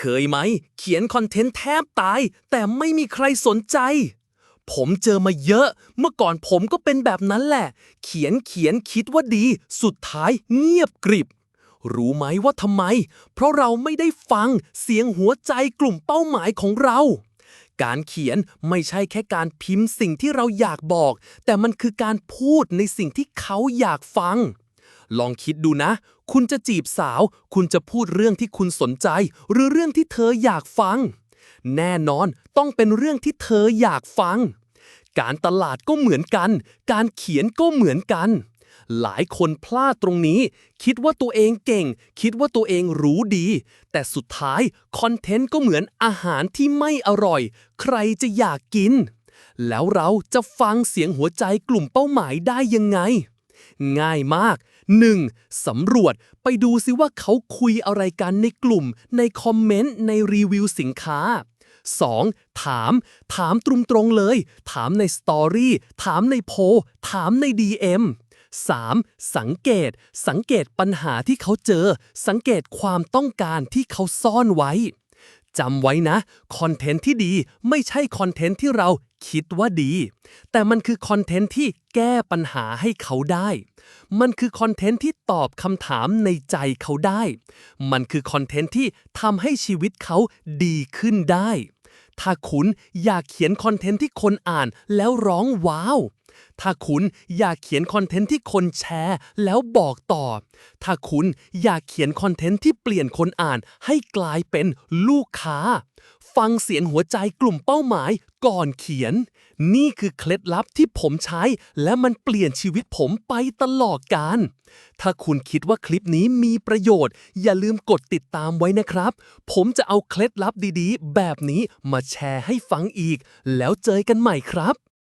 เคยไหม เขียนคอนเทนต์แทบตาย แต่ไม่มีใครสนใจ ผมเจอมาเยอะ เมื่อก่อนผมก็เป็นแบบนั้นแหละ เขียนเขียนคิดว่าดี สุดท้ายเงียบกริบ รู้ไหมว่าทำไม เพราะเราไม่ได้ฟังเสียงหัวใจกลุ่มเป้าหมายของเราการเขียนไม่ใช่แค่การพิมพ์สิ่งที่เราอยากบอก แต่มันคือการพูดในสิ่งที่เขาอยากฟัง ลองคิดดูนะ คุณจะจีบสาว คุณจะพูดเรื่องที่คุณสนใจ หรือเรื่องที่เธออยากฟัง แน่นอนต้องเป็นเรื่องที่เธออยากฟัง การตลาดก็เหมือนกัน การเขียนก็เหมือนกัน หลายคนพลาดตรงนี้ คิดว่าตัวเองเก่ง คิดว่าตัวเองรู้ดี แต่สุดท้ายคอนเทนต์ก็เหมือนอาหารที่ไม่อร่อย ใครจะอยากกิน แล้วเราจะฟังเสียงหัวใจกลุ่มเป้าหมายได้ยังไง ง่ายมาก 1. สำรวจไปดูซิว่าเขาคุยอะไรกันในกลุ่ม ในคอมเมนต์ ในรีวิวสินค้า 2. ถาม ถามตรงๆเลย ถามในสตอรี่ ถามในโพลถามใน DM 3. สังเกต สังเกตปัญหาที่เขาเจอ สังเกตความต้องการที่เขาซ่อนไว้ จำไว้นะ คอนเทนต์ที่ดีไม่ใช่คอนเทนต์ที่เราคิดว่าดี แต่มันคือคอนเทนต์ที่แก้ปัญหาให้เขาได้ มันคือคอนเทนต์ที่ตอบคำถามในใจเขาได้ มันคือคอนเทนต์ที่ทำให้ชีวิตเขาดีขึ้นได้ ถ้าคุณอยากเขียนคอนเทนต์ที่คนอ่านแล้วร้องว้าว ถ้าคุณอยากเขียนคอนเทนต์ที่คนแชร์แล้วบอกต่อ ถ้าคุณอยากเขียนคอนเทนต์ที่เปลี่ยนคนอ่านให้กลายเป็นลูกค้า ฟังเสียงหัวใจกลุ่มเป้าหมายก่อนเขียน นี่คือเคล็ดลับที่ผมใช้ และมันเปลี่ยนชีวิตผมไปตลอดกาลถ้าคุณคิดว่าคลิปนี้มีประโยชน์ อย่าลืมกดติดตามไว้นะครับ ผมจะเอาเคล็ดลับดีๆ แบบนี้มาแชร์ให้ฟังอีก แล้วเจอกันใหม่ครับ